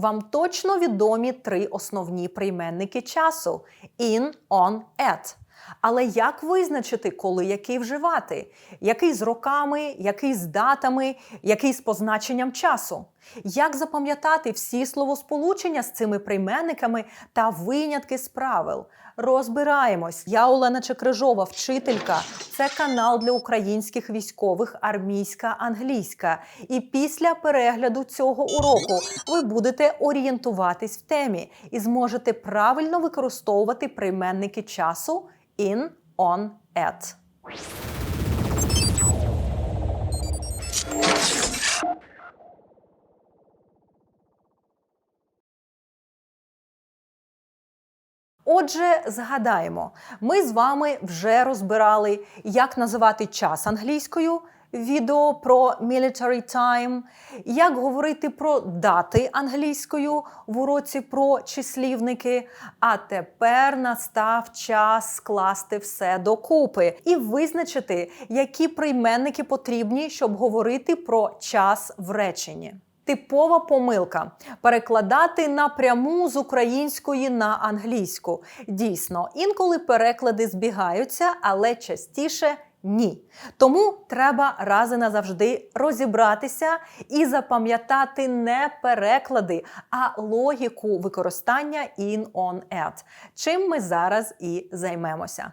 Вам точно відомі три основні прийменники часу: in, on, at. Але як визначити, коли який вживати? Який з роками, який з датами, який з позначенням часу? Як запам'ятати всі словосполучення з цими прийменниками та винятки з правил? Розбираємось. Я Олена Чекрижова, вчителька. Це канал для українських військових армійська англійська. І після перегляду цього уроку ви будете орієнтуватись в темі і зможете правильно використовувати прийменники часу in, on, at. Отже, згадаємо, ми з вами вже розбирали, як називати час англійською. Відео про military time, як говорити про дати англійською в уроці про числівники. А тепер настав час скласти все докупи і визначити, які прийменники потрібні, щоб говорити про час в реченні. Типова помилка перекладати напряму з української на англійську. Дійсно, інколи переклади збігаються, але частіше ні. Тому треба рази назавжди розібратися і запам'ятати не переклади, а логіку використання in, on, at, чим ми зараз і займемося.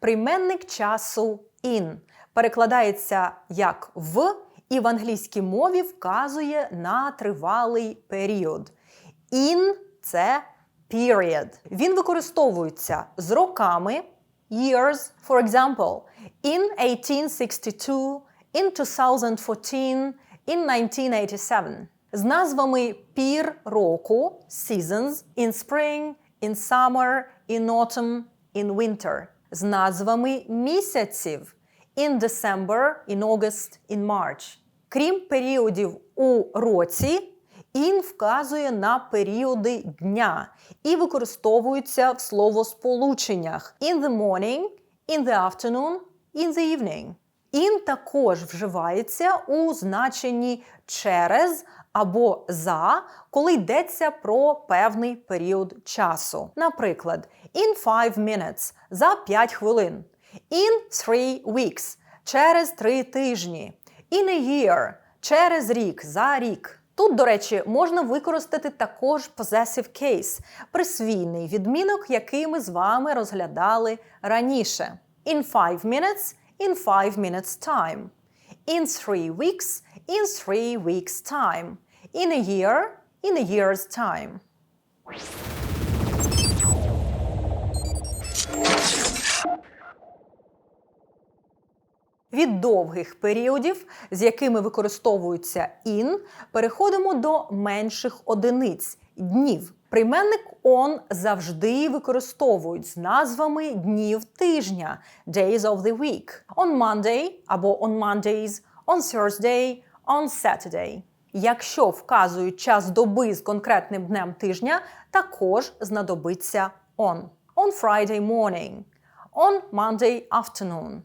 Прийменник часу in перекладається як в і в англійській мові вказує на тривалий період. In – це period. Він використовується з роками years, for example, in 1862, in 2014, in 1987. З назвами пір року seasons in spring, in summer, in autumn, in winter. З назвами місяців in December, in August, in March. Крім періодів у році, in вказує на періоди дня і використовується в словосполученнях in the morning, in the afternoon, in the evening. In також вживається у значенні через або за, коли йдеться про певний період часу. Наприклад, in five minutes за 5 хвилин, in three weeks через 3 тижні, in a year через рік за рік. Тут, до речі, можна використати також possessive case – присвійний відмінок, який ми з вами розглядали раніше. In five minutes – in five minutes time. In three weeks – in three weeks time. In a year – in a year's time. Від довгих періодів, з якими використовується in, переходимо до менших одиниць днів. Прийменник on завжди використовують з назвами днів тижня days of the week. On Monday або on Mondays, on Thursday, on Saturday. Якщо вказують час доби з конкретним днем тижня, також знадобиться on. On Friday morning, on Monday afternoon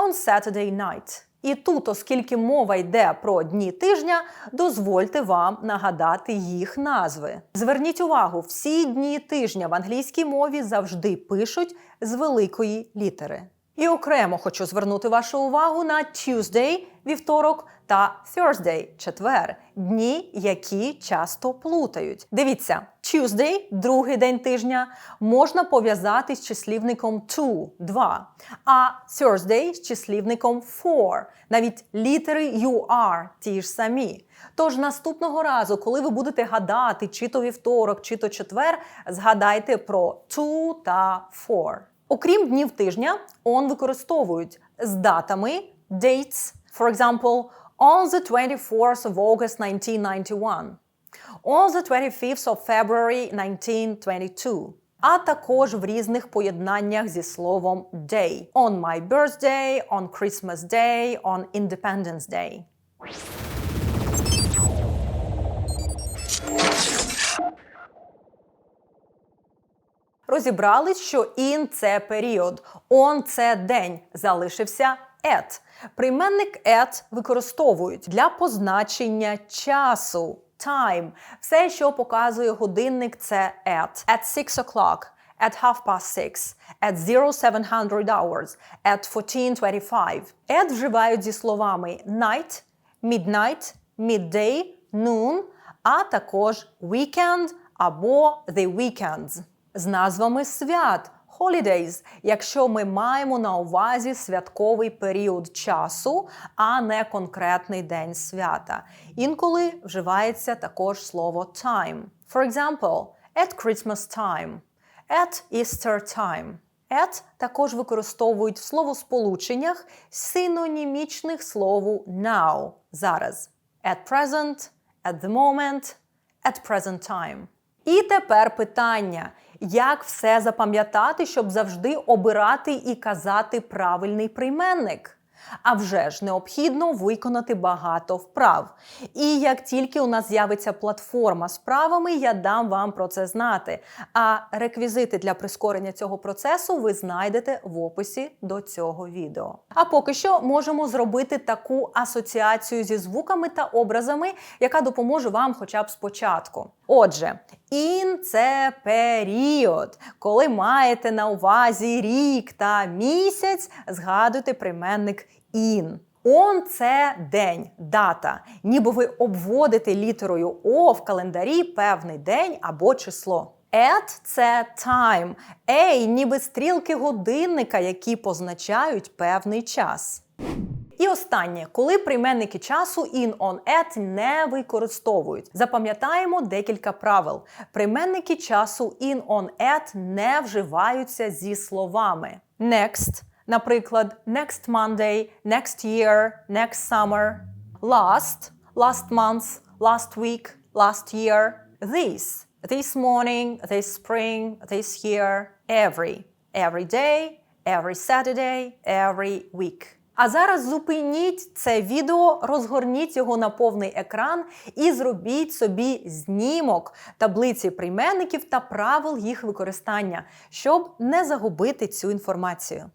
on Saturday night. І тут, оскільки мова йде про дні тижня, дозвольте вам нагадати їх назви. Зверніть увагу, всі дні тижня в англійській мові завжди пишуть з великої літери. І окремо хочу звернути вашу увагу на Tuesday – вівторок та Thursday – четвер дні, які часто плутають. Дивіться, Tuesday – другий день тижня, можна пов'язати з числівником two – два, а Thursday – з числівником four. Навіть літери you are ті ж самі. Тож наступного разу, коли ви будете гадати, чи то вівторок, чи то четвер, згадайте про two та four. Окрім днів тижня, on використовують з датами dates, for example, on the 24th of August 1991, on the 25th of February 1922, а також в різних поєднаннях зі словом day. On my birthday, on Christmas Day, on Independence Day. Розібрались, що in – це період, on – це день. Залишився at. Прийменник at використовують для позначення часу. Time. Все, що показує годинник, це at. At 6 o'clock. At half past six, at 0700 hours, at 1425. At вживають зі словами night, midnight, midday, noon, а також weekend або the weekends. З назвами свят holidays, якщо ми маємо на увазі святковий період часу, а не конкретний день свята. Інколи вживається також слово time. For example, at Christmas time, at Easter time. At також використовують в словосполученнях синонімічних слову now зараз. At present, at the moment, at present time. І тепер питання: як все запам'ятати, щоб завжди обирати і казати правильний прийменник? А вже ж необхідно виконати багато вправ. І як тільки у нас з'явиться платформа з вправами, я дам вам про це знати. А реквізити для прискорення цього процесу ви знайдете в описі до цього відео. А поки що можемо зробити таку асоціацію зі звуками та образами, яка допоможе вам хоча б спочатку. Отже, in – це період. Коли маєте на увазі рік та місяць, згадуйте прийменник in. Он це день, дата, ніби ви обводите літерою О в календарі певний день або число. At – це time. A – ніби стрілки годинника, які позначають певний час. І останнє, коли прийменники часу in, on, at не використовують. Запам'ятаємо декілька правил. Прийменники часу in, on, at не вживаються зі словами next, наприклад, next Monday, next year, next summer, last, last month, last week, last year, this, this morning, this spring, this year, every, every day, every Saturday, every week. А зараз зупиніть це відео, розгорніть його на повний екран і зробіть собі знімок таблиці прийменників та правил їх використання, щоб не загубити цю інформацію.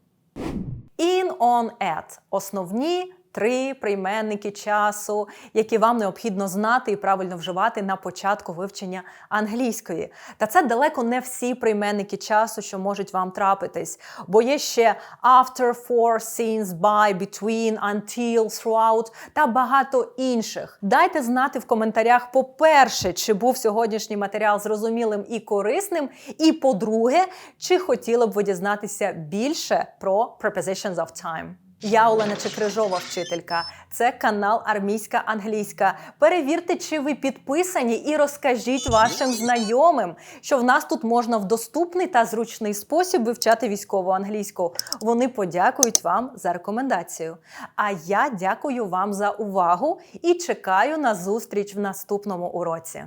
In, on, at – основні три прийменники часу, які вам необхідно знати і правильно вживати на початку вивчення англійської. Та це далеко не всі прийменники часу, що можуть вам трапитись, бо є ще after, for, since, by, between, until, throughout та багато інших. Дайте знати в коментарях, по-перше, чи був сьогоднішній матеріал зрозумілим і корисним, і по-друге, чи хотіли б ви дізнатися більше про prepositions of time. Я Олена Чекрижова, вчителька. Це канал Армійська Англійська. Перевірте, чи ви підписані, і розкажіть вашим знайомим, що в нас тут можна в доступний та зручний спосіб вивчати військову англійську. Вони подякують вам за рекомендацію. А я дякую вам за увагу і чекаю на зустріч в наступному уроці.